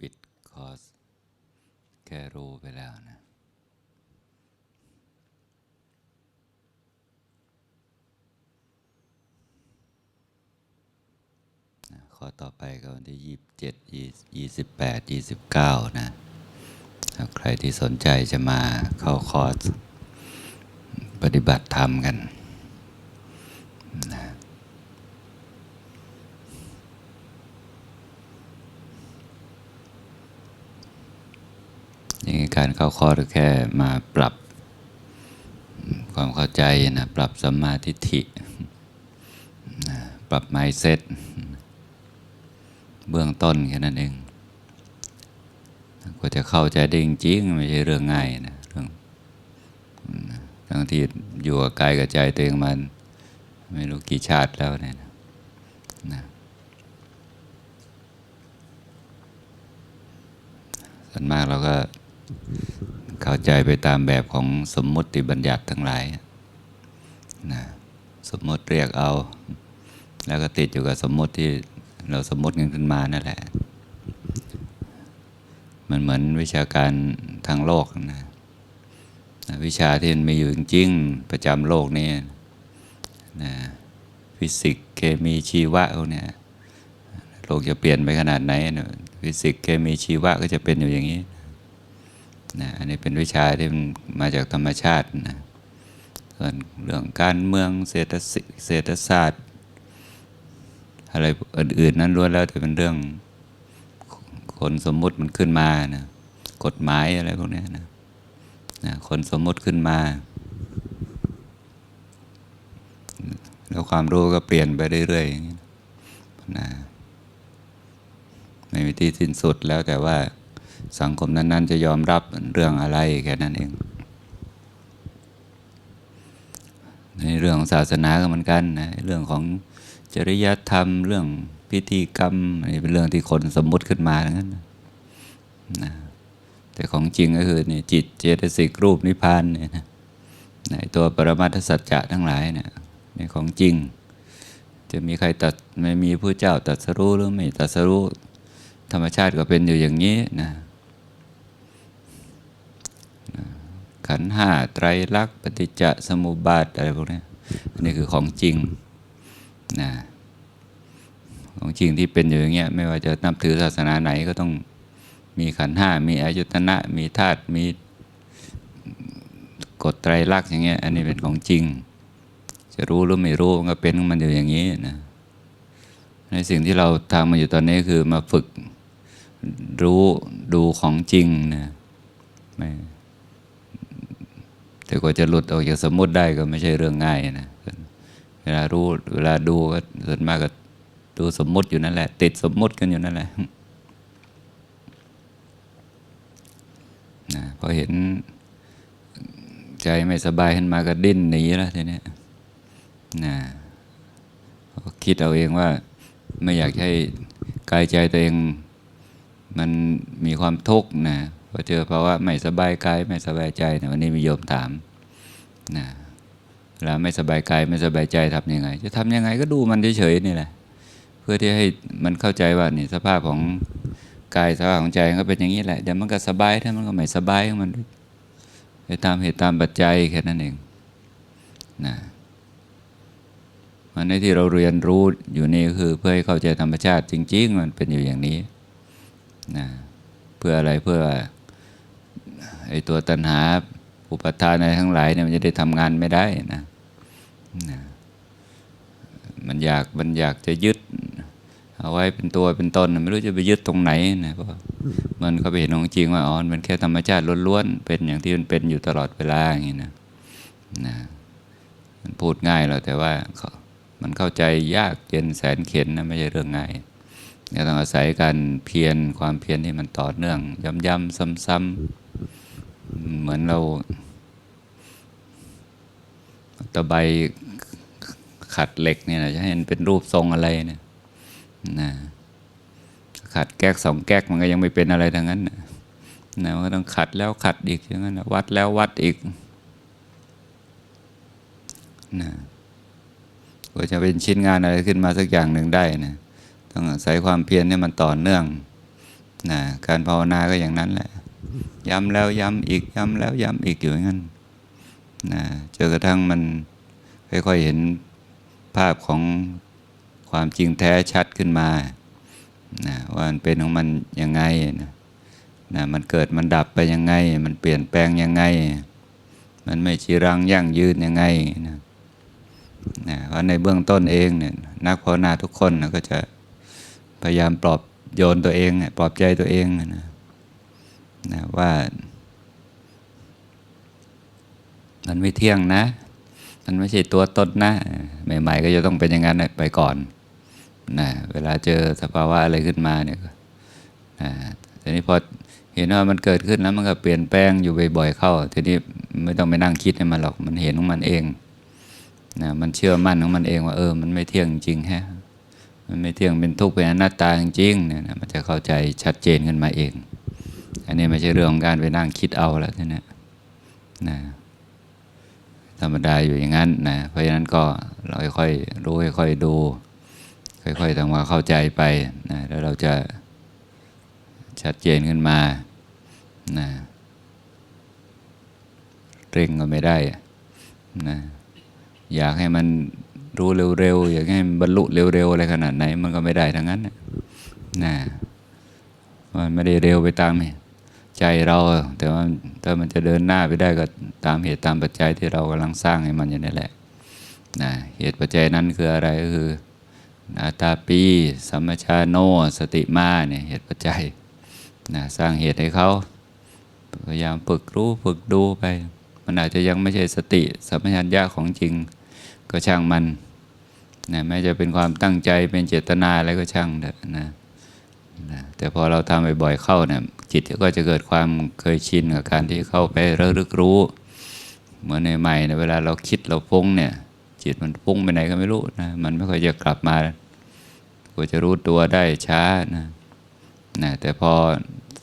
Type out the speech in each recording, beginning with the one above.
ปิดคอร์ส แค่รู้ไปแล้วนะข้อต่อไปก็วันที่ยี่สิบเจ็ดยี่สิบแปดยี่สิบเก้านะถ้าใครที่สนใจจะมาเข้าคอร์ส ปฏิบัติธรรมกันนะอย่างนี้ การเข้าคอร์สก็แค่มาปรับความเข้าใจนะปรับสัมมาทิฏฐิ ปรับ mindset เบื้องต้นแค่นั้นเองกว่าจะเข้าใจได้จริงๆไม่ใช่เรื่องง่ายนะเรื่องทั้งที่อยู่กับกายกับใจตัวเองมัน ไม่รู้กี่ชาติแล้วเนี่ยนะนะส่วนมากเราก็ เข้าใจไปตามแบบของสมมติบัญญัติทั้งหลายนะสมมติเรียกเอา แล้วก็ติดอยู่กับสมมติที่เราสมมติกันขึ้นมานั่นแหละ มันเหมือนวิชาการทางโลกนะวิชาที่มันมีอยู่จริงๆประจำโลกนี้นะฟิสิกส์เคมีชีวะเนี้ยโลกจะเปลี่ยนไปขนาดไหนนะฟิสิกส์เคมีชีวะก็จะเป็นอยู่อย่างนี้ นะอันนี้เป็นวิชาที่มันมาจากธรรมชาตินะส่วนเรื่องการเมืองเศรษฐศิเศรษฐศาสตร์ อะไรอื่นๆนั้นล้วนแล้วแต่เป็นเรื่องคนสมมุติมันขึ้นมานะกฎหมายอะไรพวกนี้นะนะคนสมมุติขึ้นมา แล้วความรู้ก็เปลี่ยนไปเรื่อยๆนะไม่มีที่สิ้นสุดแล้วแต่ว่า สังคมนั้น ๆ จะยอมรับเรื่องอะไรแค่นั้นเอง ในเรื่องของศาสนาก็เหมือนกันนะเรื่องของจริยธรรม เรื่องพิธีกรรมนนี้เป็นเรื่องที่คนสมมุติขึ้นมาทั้งนั้นนะแต่ของจริงก็คือนี่จิตเจตสิกรูปนิพพานเนี่ยนะในตัวปรมัตถสัจจะทั้งหลายเนี่ยในของจริง จะมีใครตัดไม่มีผู้เจ้าตัดสรู้หรือไม่ตัดสรู้ธรรมชาติก็เป็นอยู่อย่างนี้นะ ขันห้าไตรลักษณ์ปฏิจจสมุปบาทอะไรพวกนี้อันนี้คือของจริงนะของจริงที่เป็นอยู่อย่างเงี้ยไม่ว่าจะนับถือศาสนาไหนก็ต้องมีขันห้ามีอายุตนะ มีธาตุมีกฎไตรลักษณ์อย่างเงี้ยอันนี้เป็นของจริง จะรู้หรือไม่รู้มันก็เป็นของมันอยู่อย่างนี้นะในสิ่งที่เราทำมาอยู่ตอนนี้คือมาฝึกรู้ดูของจริงนะไม่ แต่กว่าจะหลุดออกจากสมมติได้ก็ไม่ใช่เรื่องง่ายนะเวลารู้เวลาดูก็ส่วนมากก็ดูสมมุติอยู่นั่นแหละ ติดสมมุติกันอยู่นั่นแหละนะพอเห็นใจไม่สบายขึ้นมาก็ดิ้นหนีแล้วทีนี้นะคิดเอาเองว่าไม่อยากให้กายใจตัวเองมันมีความทุกข์นะ พอเจอภาวะไม่สบายกายไม่สบายใจนะวันนี้มีโยมถามนะเวลาไม่สบายกายไม่สบายใจทำยังไง จะทำยังไงก็ดูมันเฉยๆนี่แหละ เพื่อที่ให้มันเข้าใจว่านี่สภาพของกายสภาพของใจก็เป็นอย่างนี้แหละเดี๋ยวมันก็สบายถ้ามันก็ไม่สบายของมันไปตามเหตุตามปัจจัยแค่นั้นเองนะมันในที่เราเรียนรู้อยู่นี่ก็คือเพื่อให้เข้าใจธรรมชาติจริง ๆ มันเป็นอยู่อย่างนี้นะเพื่ออะไรเพื่อ ไอ้ตัวตัณหาอุปทานอะไรทั้งหลายเนี่ยมันจะได้ทำงานไม่ได้นะนะมันอยากมันอยากจะยึด เอาไว้เป็นตัวเป็นตนไม่รู้จะไปยึดตรงไหนนะเพราะมันก็ไปเห็นของจริงว่าอ๋อมันแค่ธรรมชาติล้วนๆเป็นอย่างที่มันเป็นอยู่ตลอดเวลาอย่างนี้นะนะมันพูดง่ายแล้วแต่ว่ามันเข้าใจยากเย็นแสนเข็นนะไม่ใช่เรื่องง่ายเนี่ยต้องอาศัยการเพียรความเพียรที่มันต่อเนื่อง ย้ำๆซ้ำๆ เหมือนเรา ตะไบขัดเหล็กเนี่ยนะจะให้มันเป็นรูปทรงอะไรเนี่ยนะขัดแก๊กสองแก๊กมันก็ยังไม่เป็นอะไรทั้งนั้นนะนะมันก็ต้องขัดแล้วขัดอีกอย่างนั้นวัดแล้ววัดอีกนะกว่าจะเป็นชิ้นงานอะไรขึ้นมาสักอย่างหนึ่งได้นะต้องอาศัยความเพียรนี่มันต่อเนื่องนะการภาวนาก็อย่างนั้นแหละ ย้ำแล้วย้ำอีกย้ำแล้วย้ำอีกอยู่ยงั้นนะจนกระทั่งมันค่อยๆเห็นภาพของความจริงแท้ชัดขึ้นมานะว่ามันเป็นของมันยังไงนะนะมันเกิดมันดับไปยังไง มันเปลี่ยนแปลงยังไง มันไม่ชีรังยั่งยืนยังไงนะนะเพราะในเบื้องต้นเองเนี่ยนักภาวนาทุกคนนะก็จะพยายามปลอบโยนตัวเองปลอบใจตัวเองนะ นะว่ามันไม่เที่ยงนะ มันไม่ใช่ตัวตนนะ ใหม่ ๆ ก็จะต้องเป็นอย่างนั้นไปก่อนนะเวลาเจอสภาวะอะไรขึ้นมาเนี่ยนะทีนี้พอเห็นว่ามันเกิดขึ้นแล้วมันก็เปลี่ยนแปลงอยู่บ่อยๆเข้า ทีนี้ไม่ต้องไปนั่งคิดให้มันหรอก มันเห็นของมันเองนะมันเชื่อมั่นของมันเองว่าเออ มันไม่เที่ยงจริงแฮะ มันไม่เที่ยงเป็นทุกข์เป็นอนัตตาจริงเนี่ยนะมันจะเข้าใจชัดเจนขึ้นมาเอง อันนี้ไม่ใช่เรื่องของการไปนั่งคิดเอาแล้วทีนี้นะธรรมดาอยู่อย่างนั้นนะเพราะฉะนั้นก็เราค่อยๆรู้ค่อยๆดู ค่อยๆทำความเข้าใจไปนะแล้วเราจะชัดเจนขึ้นมานะเร่งก็ไม่ได้นะอยากให้มันรู้เร็วๆ อยากให้มันบรรลุเร็วๆ อะไรขนาดไหน มันก็ไม่ได้ทั้งนั้นนะมันไม่ได้เร็วไปตามเนี่ย ใจเรา แต่ว่าถ้ามันจะเดินหน้าไปได้ก็ตามเหตุตามปัจจัยที่เรากำลังสร้างให้มันอยู่นี่แหละนะเหตุปัจจัยนั้นคืออะไรก็คืออาตาปีสัมมชาโนสติมาเนี่ยเหตุปัจจัยนะสร้างเหตุให้เขาพยายามฝึกรู้ฝึกดูไป มันอาจจะยังไม่ใช่สติสัมปชัญญะของจริง ก็ช่างมันนะแม้จะเป็นความตั้งใจเป็นเจตนาอะไรก็ช่างเถอะนะ นะแต่พอเราทำบ่อยๆเข้าเนี่ยจิตก็จะเกิดความเคยชินกับการที่เข้าไประลึกรู้ เหมือนในใหม่ในเวลาเราคิดเราฟุ้งเนี่ย จิตมันฟุ้งไปไหนก็ไม่รู้นะมันไม่ค่อยจะกลับมากว่าจะรู้ตัวได้ช้านะนะแต่พอ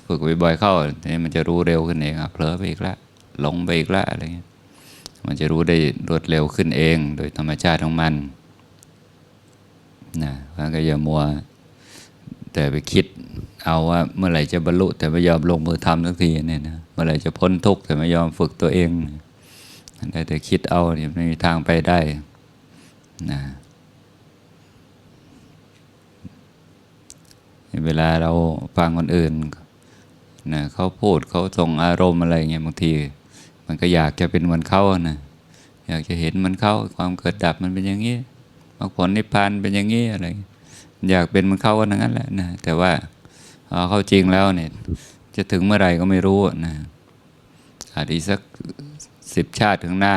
ฝึกบ่อยๆเข้าทีนี้มันจะรู้เร็วขึ้นเองอะเผลอไปอีกละหลงไปอีกละอะไรเงี้ยมันจะรู้ได้รวดเร็วขึ้นเอง โดยธรรมชาติของมันนะเพราะก็อย่ามัว แต่ไปคิดเอาว่าเมื่อไหร่จะบรรลุ แต่ไม่ยอมลงมือทำสักทีเนี่ยนะเมื่อไหร่จะพ้นทุกข์แต่ไม่ยอมฝึกตัวเองได้แต่คิดเอาเนี่ยไม่มีทางไปได้นะเวลาเราฟังคนอื่นนะเขาพูดเขาส่งอารมณ์อะไรเงี้ยบางที มันก็อยากจะเป็นเหมือนเขานะอยากจะเห็นมันเขาความเกิดดับมันเป็นอย่างนี้มรรคผลนิพพานเป็นอย่างนี้อะไร อยากเป็นมันเข้ากันทั้งนั้นแหละนะแต่ว่าเข้าจริงแล้วเนี่ยจะถึงเมื่อไหร่ก็ไม่รู้นะอาจจะสักสิบชาติข้างหน้า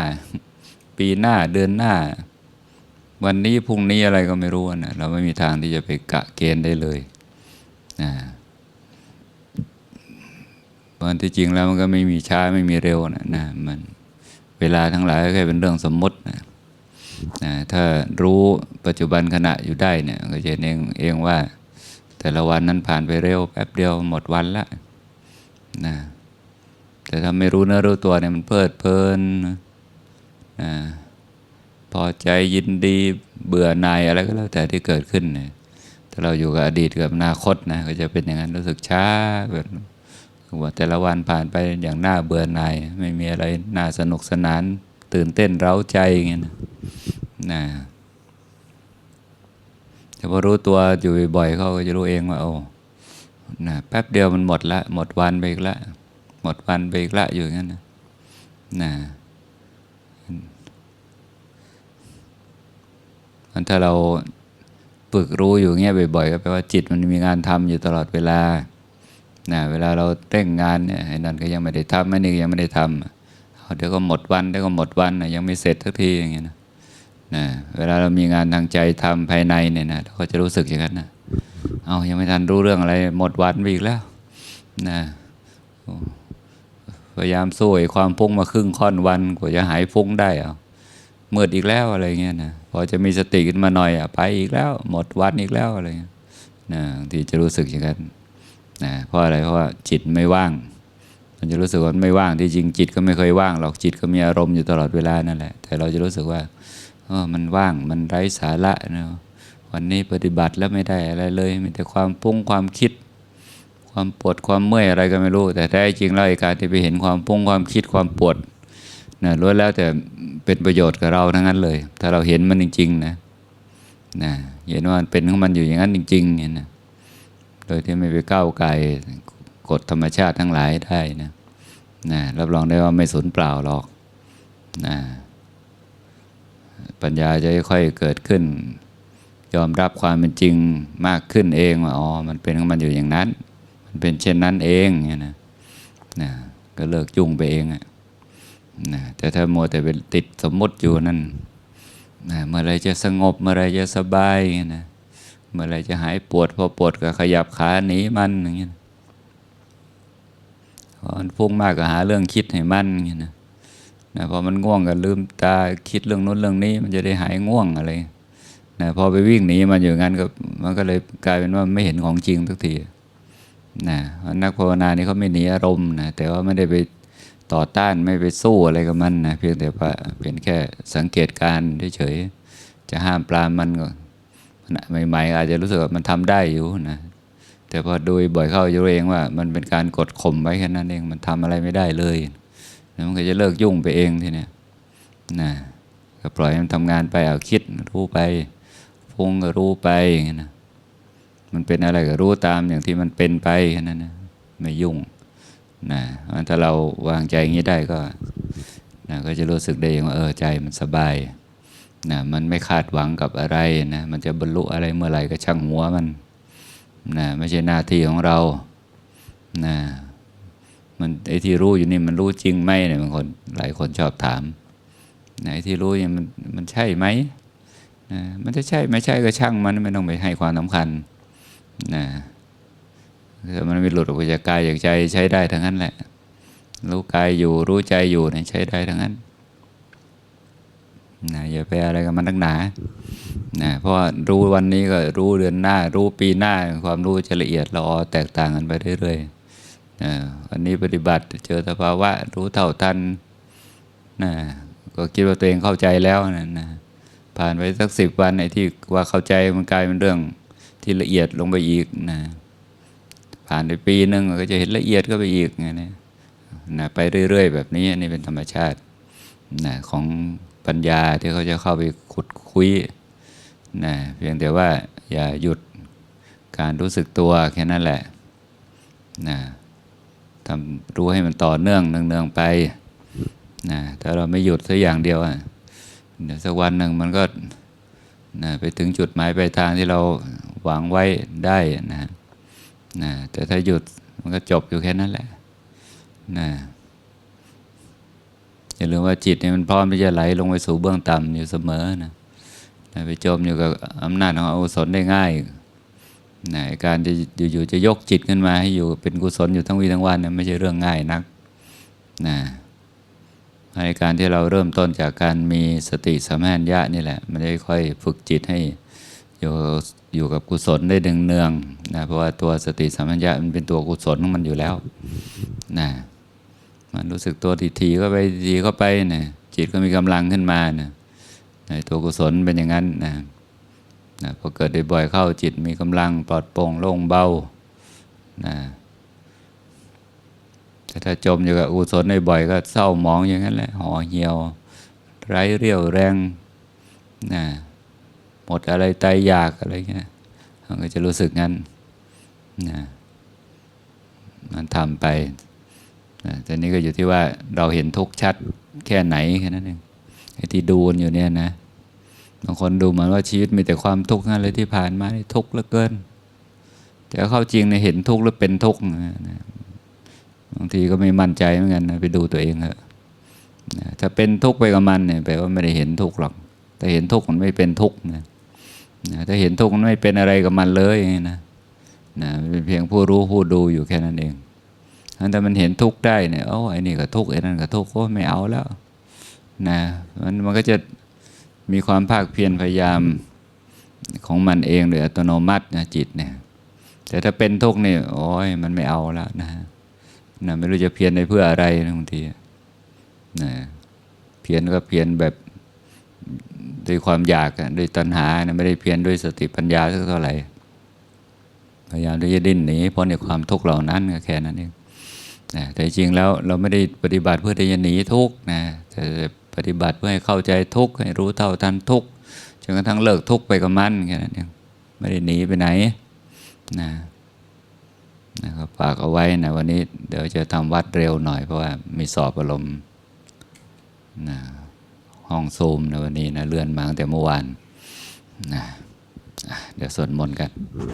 ปีหน้าเดือนหน้า วันนี้พรุ่งนี้อะไรก็ไม่รู้นะเราไม่มีทางที่จะไปกะเกณฑ์ได้เลยนะวันที่จริงแล้วมันก็ไม่มีช้าไม่มีเร็วนะนะมันเวลาทั้งหลายก็แค่เป็นเรื่องสมมตินะ นะถ้ารู้ปัจจุบันขณะอยู่ได้เนี่ยก็จะเห็นเองเองว่า แต่ละวันนั้นผ่านไปเร็วแป๊บเดียวหมดวันละนะแต่ถ้าไม่รู้เนื้อรู้ตัวเนี่ยมันเพลิดเพลินนะพอใจยินดีเบื่อหน่ายอะไรก็แล้วแต่ที่เกิดขึ้นเนี่ยถ้าเราอยู่กับอดีตกับอนาคตนะก็จะเป็นอย่างนั้นรู้สึกช้าแบบว่าแต่ละวันผ่านไปอย่างน่าเบื่อหน่าย ไม่มีอะไรน่าสนุกสนาน ตื่นเต้นเร้าใจอย่างเงี้ยนะ นะแต่พอรู้ตัวอยู่บ่อยเขาก็จะรู้เองว่าโอ้นะแป๊บเดียวมันหมดละ หมดวันไปอีกละ หมดวันไปอีกละอยู่งั้นนะนะมันถ้าเราฝึกรู้อยู่เงี้ยบ่อยๆก็แปลว่าจิตมันมีงานทำอยู่ตลอดเวลานะเวลาเราเร่งงานเนี่ยไอ้นั่นก็ยังไม่ได้ทำไม่นี่ยังไม่ได้ทำเดี๋ยวก็หมดวันเดี๋ยวก็หมดวันนะยังไม่เสร็จทักทีอย่างเงี้ยนะ นะเวลาเรามีงานทางใจทำภายในเนี่ยนะเราก็จะรู้สึกอย่างนั้นนะเอายังไม่ทันรู้เรื่องอะไร หมดวันไปอีกแล้วนะพยายามสู้ไอ้ความฟุ้งมาครึ่งค่อนวันกว่าจะหายฟุ้งได้เอาเมืดอีกแล้วอะไรเงี้ยนะพอจะมีสติขึ้นมาหน่อยอะไปอีกแล้ว หมดวันอีกแล้วอะไรเงี้ยนะที่จะรู้สึกอย่างนั้นนะเพราะอะไรเพราะว่าจิตไม่ว่าง มันจะรู้สึกว่าไม่ว่างที่จริงจิตก็ไม่เคยว่างหรอกจิตก็มีอารมณ์อยู่ตลอดเวลานั่นแหละแต่เราจะรู้สึกว่า มันว่างมันไร้สาระเนาะวันนี้ปฏิบัติแล้วไม่ได้อะไรเลย มีแต่ความปุ้งความคิด ความปวดความเมื่อยอะไรก็ไม่รู้ แต่แท้จริงแล้วการที่ไปเห็นความพุ่งความคิดความปวดนะล้วนแล้วแต่เป็นประโยชน์กับเราทั้งนั้นเลย ถ้าเราเห็นมันจริง ๆ นะนะเห็นว่ามันเป็นของมันอยู่อย่างนั้นจริงๆเนี่ยนะโดยที่ไม่ไปก้าวไกลกฎธรรมชาติทั้งหลายได้นะนะรับรองได้ว่าไม่สูญเปล่าหรอกนะ ปัญญาจะค่อยๆเกิดขึ้น ยอมรับความเป็นจริงมากขึ้นเองว่าอ๋อมันเป็นของมันอยู่อย่างนั้น มันเป็นเช่นนั้นเองเนี่ยนะนะก็เลิกยุ่งไปเองอะนะแต่ถ้ามัวแต่ไปติดสมมติอยู่นั่นนะเมื่อไรจะสงบเมื่อไรจะสบายอย่างนะเมื่อไรจะหายปวดพอปวดก็ขยับขาหนีมันอย่างเงี้ยพอมันฟุ้งมากก็หาเรื่องคิดให้มันอย่างเงี้ยนะ นะพอมันง่วงก็ลืมตาคิดเรื่องนู้นเรื่องนี้ มันจะได้หายง่วงอะไรนะพอไปวิ่งหนีมันอยู่งั้นก็มันก็เลยกลายเป็นว่าไม่เห็นของจริงทุกทีนะนักภาวนานี่เขาไม่หนีอารมณ์นะแต่ว่าไม่ได้ไปต่อต้านไม่ไปสู้อะไรกับมันนะเพียงแต่ว่าเป็นแค่สังเกตการเฉยๆจะห้ามปรามมันก็ใหม่ๆอาจจะรู้สึกว่ามันทำได้อยู่นะแต่พอดูบ่อยเข้าจะรู้เองว่า มันเป็นการกดข่มไว้แค่นั้นเองมันทำอะไรไม่ได้เลย มันก็จะเลิกยุ่งไปเองทีเนี้ยนะก็ปล่อยมันทำงานไปเอาคิดรู้ไปฟุ้งก็รู้ไปอย่างนั้นะมันเป็นอะไรก็รู้ตามอย่างที่มันเป็นไปแค่นั้นนะไม่ยุ่งนะถ้าเราวางใจอย่างนี้ได้ก็นะก็จะรู้สึกได้เองว่าเออใจมันสบายนะมันไม่คาดหวังกับอะไรนะมันจะบรรลุอะไรเมื่อไหร่ก็ช่างหัวมันนะไม่ใช่หน้าที่ของเรานะ มันไอ้ที่รู้อยู่นี่มันรู้จริงไหมเนี่ยบางคนหลายคนชอบถามไอ้ที่รู้เนี่ยมันมันใช่ไหมนะมันจะใช่ไม่ใช่ก็ช่างมันไม่ต้องไปให้ความสำคัญนะถ้ามันไม่หลุดออกจากกายจากใจใช้ได้ทั้งนั้นแหละ รู้กายอยู่รู้ใจอยู่เนี่ยใช้ได้ทั้งนั้นนะอย่าไปอะไรกับมันนักหนานะเพราะรู้วันนี้ก็รู้เดือนหน้า รู้ปีหน้า ความรู้จะละเอียดละออแตกต่างกันไปเรื่อยๆ นะวันนี้ปฏิบัติเจอสภาวะรู้เท่าทันนะก็คิดว่าตัวเองเข้าใจแล้วนะนะผ่านไปสักสิบวันไอ้ที่ว่าเข้าใจมันกลายเป็นเรื่องที่ละเอียดลงไปอีกนะผ่านไปปีหนึ่งก็จะเห็นละเอียดก็ไปอีกไงนะนะไปเรื่อย ๆ แบบนี้อันนี้เป็นธรรมชาตินะของปัญญาที่เขาจะเข้าไปขุดคุยนะเพียงแต่ว่าอย่าหยุดการรู้สึกตัวแค่นั้นแหละนะ ทำรู้ให้มันต่อเนื่องเนืองๆไปนะถ้าเราไม่หยุดสักอย่างเดียวอะเดี๋ยวสักวันหนึ่งมันก็นะไปถึงจุดหมายปลายทางที่เราหวังไว้ได้นะนะแต่ถ้าหยุดมันก็จบอยู่แค่นั้นแหละนะอย่าลืมว่าจิตเนี่ยมันพร้อมที่จะไหลลงไปสู่เบื้องต่ำอยู่เสมอนะนะไปจมอยู่กับอำนาจของอกุศลได้ง่าย นะการจะอยู่ๆจะยกจิตขึ้นมา ให้อยู่เป็นกุศลอยู่ทั้งวีทั้งวันเนี่ยไม่ใช่เรื่องง่ายนักนะในการที่เราเริ่มต้นจากการมีสติสัมปชัญญะนี่แหละ มันจะค่อยฝึกจิตให้อยู่อยู่กับกุศลได้ดึงเนืองนะเพราะว่าตัวสติสัมปชัญญะมันเป็นตัวกุศลของมันอยู่แล้วนะมันรู้สึกตัวทีๆก็ไปทีเข้าไปนะจิตก็มีกำลังขึ้นมานะตัวกุศลเป็นอย่างนั้นนะ นะพอเกิดบ่อยๆเข้าจิตมีกำลังปลอดโปร่งโล่งเบานะแต่ถ้าจมอยู่กับอุศลบ่อยๆก็เศร้าหมองอย่างนั้นแหละห่อเหี่ยว ไร้เรี่ยวแรงนะหมดอะไรตายอยากอะไรเงี้ยมันก็จะรู้สึกงั้นนะมันทำไปนะแต่นี้ก็อยู่ที่ว่าเราเห็นทุกข์ชัดแค่ไหนแค่นั้นเองไอ้ที่ดูนอยู่เนี่ยนะ บางคนดูเหมือนว่าชีวิตมีแต่ความทุกข์นั่นเลยที่ผ่านมาทุกข์เหลือเกิน แต่เข้าจริงในเห็นทุกข์หรือเป็นทุกข์นะบางทีก็ไม่มั่นใจเหมือนกันนะไปดูตัวเองเถอะถ้าเป็นทุกข์ไปกับมันเนี่ยแปลว่าไม่ได้เห็นทุกข์หรอก แต่เห็นทุกข์มันไม่เป็นทุกข์นะถ้าเห็นทุกข์มันไม่เป็นอะไรกับมันเลยนะนะเป็นเพียงผู้รู้ผู้ดูอยู่แค่นั้นเองถ้ามันเห็นทุกข์ได้เนี่ยโอ้ไอ้นี่ก็ทุกข์ไอ้นั่นก็ทุกข์ก็ไม่เอาแล้วนะมันมันก็จะ มีความภาคเพียรพยายามของมันเองโดยอัตโนมัตินะจิตเนี่ย แต่ถ้าเป็นทุกข์นี่ยโอ้ยมันไม่เอาแล้วนะนะไม่รู้จะเพียรในเพื่ออะไรนะบางทีนะเพียรก็เพียรแบบด้วยความอยากด้วยตัณหานะไม่ได้เพียรด้วยสติปัญญาสักเท่าไหร่พยายามที่จะดิ้นหนีพ้นจากความทุกข์เหล่านั้นก็แค่นั้นเองนะแต่จริงแล้วเราไม่ได้ปฏิบัติเพื่อที่จะหนีทุกข์นะแต่ ปฏิบัติเพื่อให้เข้าใจทุกข์ให้รู้เท่าทันทุกข์จนกระทั่งเลิกทุกข์ไปกับมันแค่นั้นเองไม่ได้หนีไปไหนนะนะครับฝากเอาไว้นะวันนี้เดี๋ยวจะทำวัดเร็วหน่อยเพราะว่ามีสอบอารมณ์นะห้องซูมนะวันนี้นะเลื่อนมาตั้งแต่เมื่อวานนะอะเดี๋ยวสวดมนต์กัน